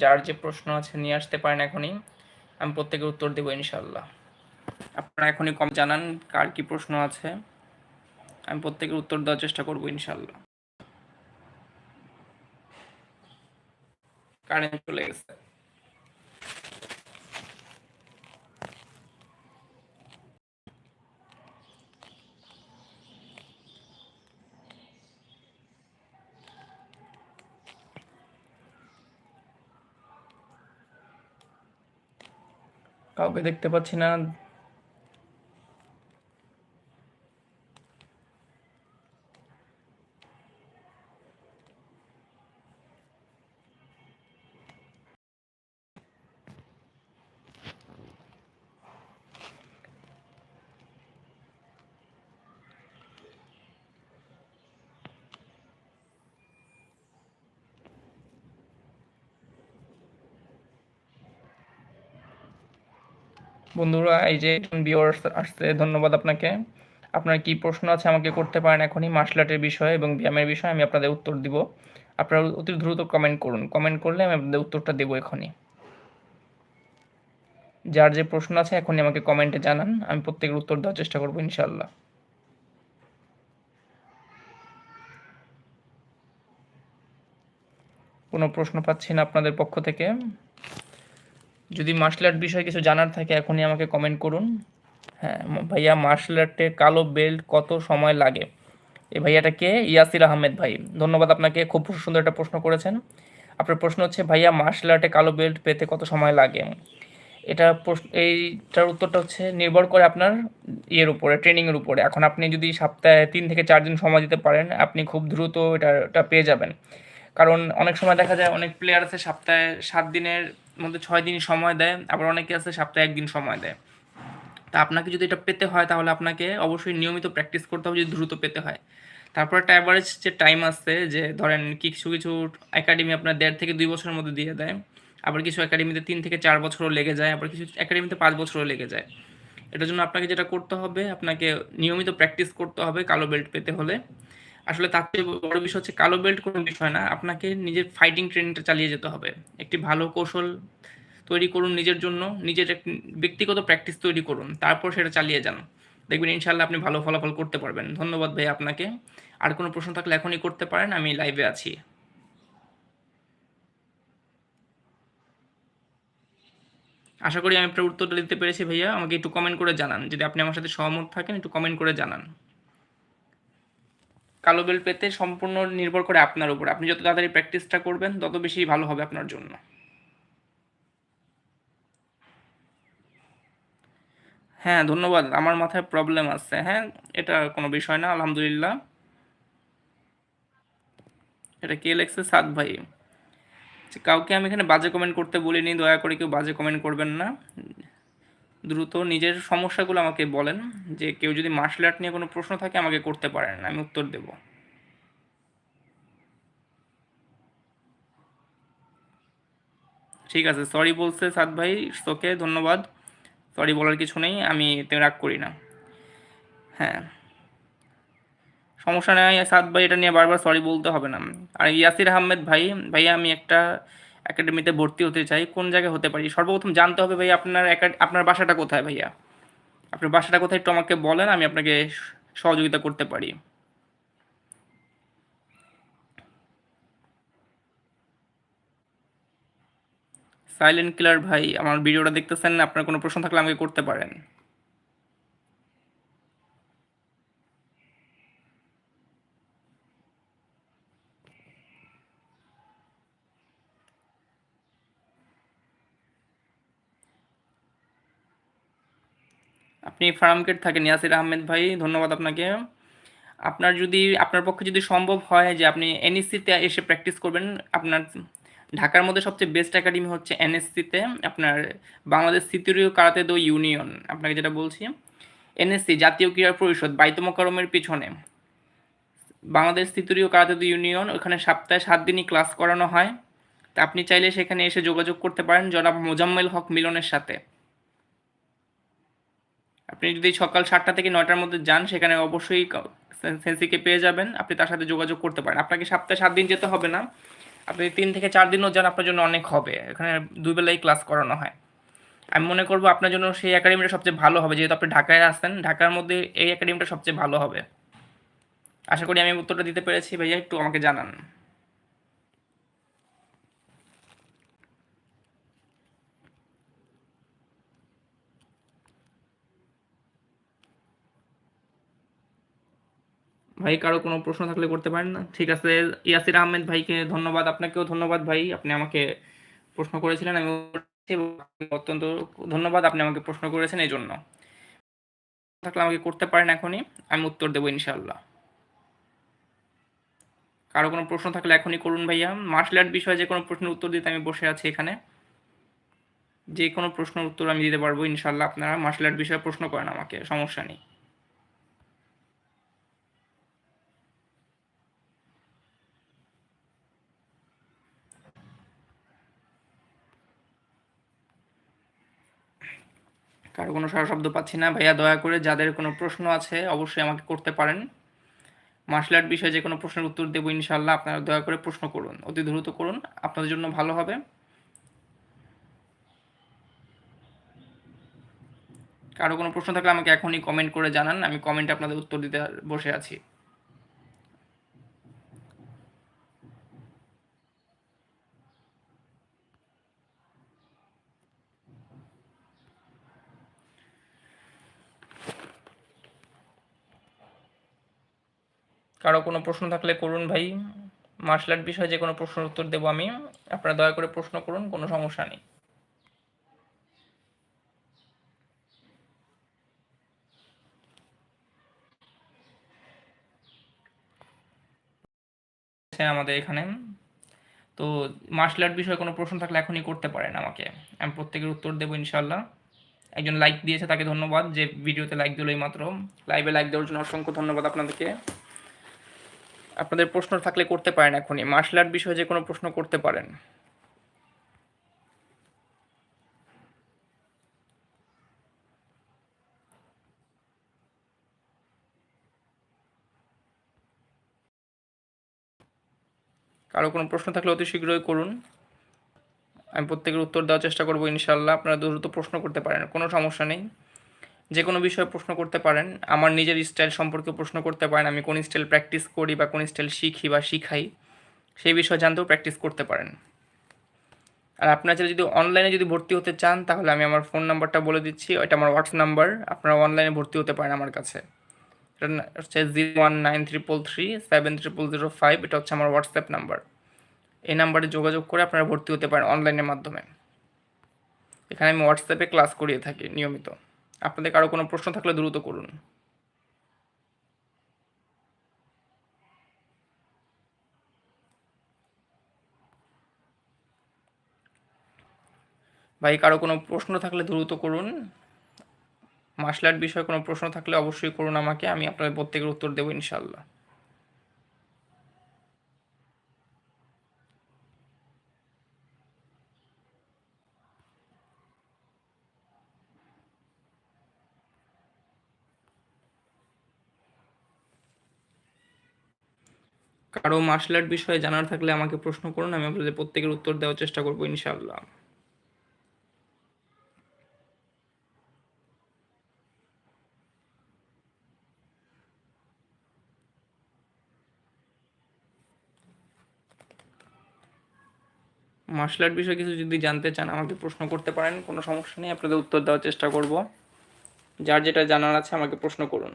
যার যে প্রশ্ন আছে নিয়ে আসতে পারেন এখনই। আমি প্রত্যেকের উত্তর দেবো ইনশাল্লাহ আপনারা এখনই কম জানান কার কি প্রশ্ন আছে। আমি প্রত্যেকের উত্তর দেওয়ার চেষ্টা করব ইনশাল্লাহ কারেন্ট চলে গেছে। কাউকে দেখতে পাচ্ছি না। বন্ধুরা, এই যে ভিউয়ার্স আসছে, ধন্যবাদ আপনাকে। আপনার কি প্রশ্ন আছে আমাকে করতে পারেন এখনই মার্শাল আর্টের বিষয়ে এবং ব্যায়ামের বিষয়ে, আমি আপনাদের উত্তর দিব। আপনারা অতি দ্রুত কমেন্ট করুন। কমেন্ট করলে আমি আপনাদের উত্তরটা দেবো এখনই। যার যে প্রশ্ন আছে এখনই আমাকে কমেন্টে জানান। আমি প্রত্যেকের উত্তর দেওয়ার চেষ্টা করব ইনশাল্লাহ কোনো প্রশ্ন পাচ্ছি না আপনাদের পক্ষ থেকে? যদি মার্শাল আর্ট বিষয়ে কিছু জানার থাকে, এখনই আমাকে কমেন্ট করুন। হ্যাঁ ভাইয়া মার্শাল আর্টে কালো বেল্ট কত সময় লাগে? এই ভাইয়াটা কে? ইয়াসির আহমেদ ভাই। ধন্যবাদ আপনাকে, খুব সুন্দর একটা প্রশ্ন করেছেন। আপনার প্রশ্ন হচ্ছে, ভাইয়া মার্শাল আর্টে কালো বেল্ট পেতে কত সময় লাগে? এটা এইটার উত্তরটা হচ্ছে, নির্ভর করে আপনার ইয়ের উপরে ট্রেনিংয়ের উপরে। এখন আপনি যদি সপ্তাহে তিন থেকে চার দিন সময় দিতে পারেন, আপনি খুব দ্রুত এটা এটা পেয়ে যাবেন। কারণ অনেক সময় দেখা যায়, অনেক প্লেয়ার আছে সপ্তাহে সাত দিনের মধ্যে ছয় দিন সময় দেয়, আবার অনেকে আছে সপ্তাহে একদিন সময় দেয়। তা আপনাকে যদি এটা পেতে হয়, তাহলে আপনাকে অবশ্যই নিয়মিত প্র্যাকটিস করতে হবে যদি দ্রুত পেতে হয়। তারপর একটা অ্যাভারেজ যে টাইম আসছে যে ধরেন কিছু কিছু একাডেমি আপনার দেড় থেকে দুই বছরের মধ্যে দিয়ে দেয়, আবার কিছু একাডেমিতে তিন থেকে চার বছরও লেগে যায়, আবার কিছু একাডেমিতে পাঁচ বছরও লেগে যায়। এটার জন্য আপনাকে যেটা করতে হবে, আপনাকে নিয়মিত প্র্যাকটিস করতে হবে কালো বেল্ট পেতে হলে। আসলে তার চেয়ে বড় বিষয় হচ্ছে কালো বেল্ট কোনো বিষয় না। আপনাকে নিজের ফাইটিং ট্রেনিংটা চালিয়ে যেতে হবে। একটি ভালো কৌশল তৈরি করুন নিজের জন্য, নিজের ব্যক্তিগত প্র্যাকটিস তৈরি করুন, তারপর সেটা চালিয়ে যান। দেখবেন ইনশাল্লাহ আপনি ভালো ফলাফল করতে পারবেন। ধন্যবাদ ভাই আপনাকে। আর কোনো প্রশ্ন থাকলে এখনই করতে পারেন, আমি লাইভে আছি। আশা করি আমি আপনার উত্তরটা দিতে পেরেছি ভাইয়া। আমাকে একটু কমেন্ট করে জানান। যদি আপনি আমার সাথে সহমত থাকেন, একটু কমেন্ট করে জানান। কালো বেল্ট পেতে সম্পূর্ণ নির্ভর করে আপনার উপর। আপনি যত তাড়াতাড়ি প্র্যাকটিসটা করবেন, তত বেশি ভালো হবে আপনার জন্য। হ্যাঁ ধন্যবাদ। আমার মাথায় প্রবলেম আছে। হ্যাঁ এটা কোনো বিষয় না, আলহামদুলিল্লাহ। এটা কে লেখছে? সাদ ভাই। কাউকে আমি এখানে বাজে কমেন্ট করতে বলিনি, দয়া করে কেউ বাজে কমেন্ট করবেন না। দ্রুত নিজের সমস্যাগুলো আমাকে বলেন, যে কেউ যদি মার্শাল আর্ট নিয়ে কোনো প্রশ্ন থাকে আমাকে করতে পারেন, আমি উত্তর দেব। ঠিক আছে সরি বলছে সাদ ভাই তোকে ধন্যবাদ। সরি বলার কিছু নেই, আমি এতে রাগ করি না। হ্যাঁ। সমস্যা নেই, সাদ ভাই, এটা নিয়ে বারবার সরি বলতে হবে না। আর ইয়াসির আহমেদ ভাই, ভাইয়া, আমি একটা একাডেমিতে ভর্তি হতে চাই, কোন জায়গায় হতে পারি? সর্বপ্রথম জানতে হবে ভাই আপনার আপনার বাসাটা কোথায় ভাইয়া? আপনার বাসাটা কোথায় একটু আমাকে বলেন, আমি আপনাকে সহযোগিতা করতে পারি। সাইলেন্ট কিলার ভাই, আমার ভিডিওটা দেখতেছেন, আপনার কোনো প্রশ্ন থাকলে আমাকে করতে পারেন। আপনি ফার্মগেট থাকেন, ইয়াসির আহমেদ ভাই, ধন্যবাদ আপনাকে। আপনার যদি, আপনার পক্ষে যদি সম্ভব হয় যে আপনি এনএসসিতে এসে প্র্যাকটিস করবেন, আপনার ঢাকার মধ্যে সবচেয়ে বেস্ট একাডেমি হচ্ছে এনএসসিতে আপনার বাংলাদেশ সিতুরীয় কারাতে দো ইউনিয়ন, আপনাকে যেটা বলছি। এনএসসি জাতীয় ক্রীড়া পরিষদ বাইতমকরমের পিছনে। বাংলাদেশ সিতুরীয় কারাতে দো ইউনিয়ন, ওখানে সপ্তাহে সাত দিনই ক্লাস করানো হয়। তা আপনি চাইলে সেখানে এসে যোগাযোগ করতে পারেন, জনাব মোজাম্মেল হক মিলনের সাথে। আপনি যদি সকাল সাতটা থেকে নয়টার মধ্যে যান, সেখানে অবশ্যই সেন্সিকে পেয়ে যাবেন। আপনি তার সাথে যোগাযোগ করতে পারেন। আপনাকে সপ্তাহে সাত দিন যেতে হবে না। আপনি তিন থেকে চার দিনও যান, আপনার জন্য অনেক হবে। এখানে দুবেলাই ক্লাস করানো হয়। আমি মনে করব আপনার জন্য সেই একাডেমিটা সবচেয়ে ভালো হবে। যেহেতু আপনি ঢাকায় আসছেন, ঢাকার মধ্যে এই একাডেমিটা সবচেয়ে ভালো হবে। আশা করি আমি উত্তরটা দিতে পেরেছি। ভাইয়া, একটু আমাকে জানান। ভাই, কারও কোনো প্রশ্ন থাকলে করতে পারেন না। ঠিক আছে, ইয়াসির আহমেদ ভাইকে ধন্যবাদ, আপনাকেও ধন্যবাদ ভাই। আপনি আমাকে প্রশ্ন করেছিলেন, আমি অত্যন্ত ধন্যবাদ, আপনি আমাকে প্রশ্ন করেছেন এই জন্য। থাকলে আমাকে করতে পারেন এখনই, আমি উত্তর দেবো ইনশাল্লাহ কারও কোনো প্রশ্ন থাকলে এখনই করুন ভাইয়া। মার্শাল আর্ট বিষয়ে যে কোনো প্রশ্নের উত্তর দিতে আমি বসে আছি এখানে। যে কোনো প্রশ্নের উত্তর আমি দিতে পারব ইনশাল্লাহ আপনারা। মার্শাল আর্ট বিষয়ে প্রশ্ন করেন আমাকে, সমস্যা নেই। কারও কোনো সারা শব্দ পাচ্ছি না। ভাইয়া দয়া করে যাদের কোনো প্রশ্ন আছে অবশ্যই আমাকে করতে পারেন। মার্শাল আর্ট বিষয়ে যে কোনো প্রশ্নের উত্তর দেবো ইনশাল্লাহ আপনারা দয়া করে প্রশ্ন করুন, অতি দ্রুত করুন। আপনাদের জন্য ভালো হবে। কারও কোনো প্রশ্ন থাকলে আমাকে এখনই কমেন্ট করে জানান। আমি কমেন্টে আপনাদের উত্তর দিতে বসে আছি। কারও কোনো প্রশ্ন থাকলে করুন ভাই। মার্শাল আর্ট বিষয়ে যে কোনো প্রশ্নের উত্তর দেবো আমি। আপনারা দয়া করে প্রশ্ন করুন, কোনো সমস্যা নেই। আমাদের এখানে। তো মার্শাল আর্ট বিষয়ে কোনো প্রশ্ন থাকলে এখনই করতে পারেন আমাকে। আমি প্রত্যেকের উত্তর দেবো ইনশাল্লাহ একজন লাইক দিয়েছে, তাকে ধন্যবাদ। যে ভিডিওতে লাইক দিল মাত্র লাইভে লাইক দেওয়ার জন্য অসংখ্য ধন্যবাদ আপনাদেরকে। আপনাদের প্রশ্ন থাকলে করতে পারেন এখনই। মার্শাল আর্ট বিষয়ে যে কোনো প্রশ্ন করতে পারেন। কারও কোনো প্রশ্ন থাকলে অতি শীঘ্রই করুন। আমি প্রত্যেকের উত্তর দেওয়ার চেষ্টা করব ইনশাল্লাহ। আপনারা দ্রুত প্রশ্ন করতে পারেন, কোনো সমস্যা নেই। যে কোনো বিষয়ে প্রশ্ন করতে পারেন। আমার নিজের স্টাইল সম্পর্কে প্রশ্ন করতে পারেন। আমি কোন স্টাইল প্র্যাকটিস করি বা কোন স্টাইল শিখি বা শিখাই, সেই বিষয়ে জানতেও প্র্যাকটিস করতে পারেন। আর আপনারা যদি অনলাইনে যদি ভর্তি হতে চান, তাহলে আমি আমার ফোন নাম্বারটা বলে দিচ্ছি। ওইটা আমার হোয়াটস নাম্বার আপনারা অনলাইনে ভর্তি হতে পারেন আমার কাছে। এটা হচ্ছে zero one nine triple three seven triple zero five এটা হচ্ছে আমার হোয়াটসঅ্যাপ নাম্বার এই নাম্বারে যোগাযোগ করে আপনারা ভর্তি হতে পারেন অনলাইনের মাধ্যমে। এখানে আমি হোয়াটসঅ্যাপে ক্লাস করিয়ে থাকি নিয়মিত। আপনাদের কারও কোনো প্রশ্ন থাকলে দ্রুত করুন। ভাই, কারও কোনো প্রশ্ন থাকলে দ্রুত করুন। মার্শাল আর্ট বিষয়ে কোনো প্রশ্ন থাকলে অবশ্যই করুন আমাকে, আমি আপনাদের প্রত্যেকের উত্তর দেবো ইনশাল্লাহ কারও মার্শাল আর্ট বিষয়ে জানার থাকলে আমাকে প্রশ্ন করুন, আমি আপনাদের প্রত্যেকের উত্তর দেওয়ার চেষ্টা করব ইনশাল্লাহ মার্শাল আর্ট বিষয়ে কিছু যদি জানতে চান, আমাকে প্রশ্ন করতে পারেন, কোনো সমস্যা নেই, আপনাদের উত্তর দেওয়ার চেষ্টা করব। যার যেটা জানার আছে, আমাকে প্রশ্ন করুন।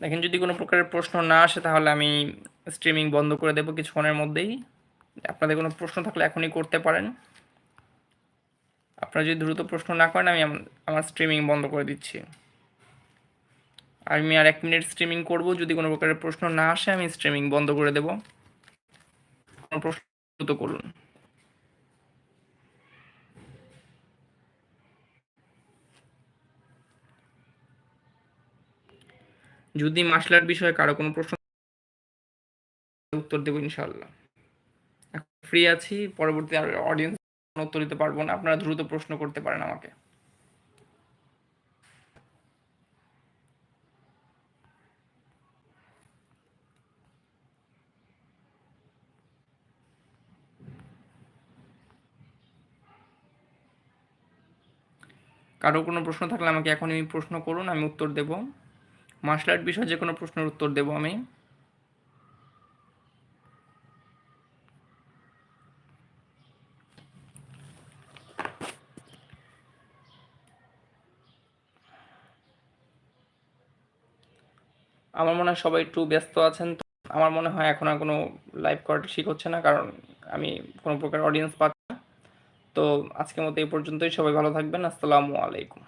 দেখেন, যদি কোনো প্রকারের প্রশ্ন না আসে, তাহলে আমি স্ট্রিমিং বন্ধ করে দেবো কিছুক্ষণের মধ্যেই। আপনাদের কোনো প্রশ্ন থাকলে এখনই করতে পারেন। আপনারা যদি দ্রুত প্রশ্ন না করেন, আমি আমার স্ট্রিমিং বন্ধ করে দিচ্ছি। আমি আর এক মিনিট স্ট্রিমিং করব, যদি কোনো প্রকারের প্রশ্ন না আসে, আমি স্ট্রিমিং বন্ধ করে দেব। কোনো প্রশ্ন দ্রুত করুন। যদি মার্শাল আর্ট বিষয়ে কারও কোনো প্রশ্ন উত্তর দেবো ইনশাল্লাহ ফ্রি আছি, পরবর্তী আর অডিয়েন্স উত্তর দিতে পারব না। আপনারা দ্রুত প্রশ্ন করতে পারেন আমাকে। কারও কোনো প্রশ্ন থাকলে আমাকে এখনই প্রশ্ন করুন, আমি উত্তর দেব। মার্শাল আর্ট বিষয়ে যে কোনো প্রশ্নের উত্তর দেব আমি। আমার মনে হয় সবাই একটু ব্যস্ত আছেন, তো আমার মনে হয় এখন আর কোনো লাইভ করাটা ঠিক হচ্ছে না, কারণ আমি কোনো প্রকার অডিয়েন্স পাচ্ছি না। তো আজকের মতো এই পর্যন্তই, সবাই ভালো থাকবেন, আসসালামু আলাইকুম।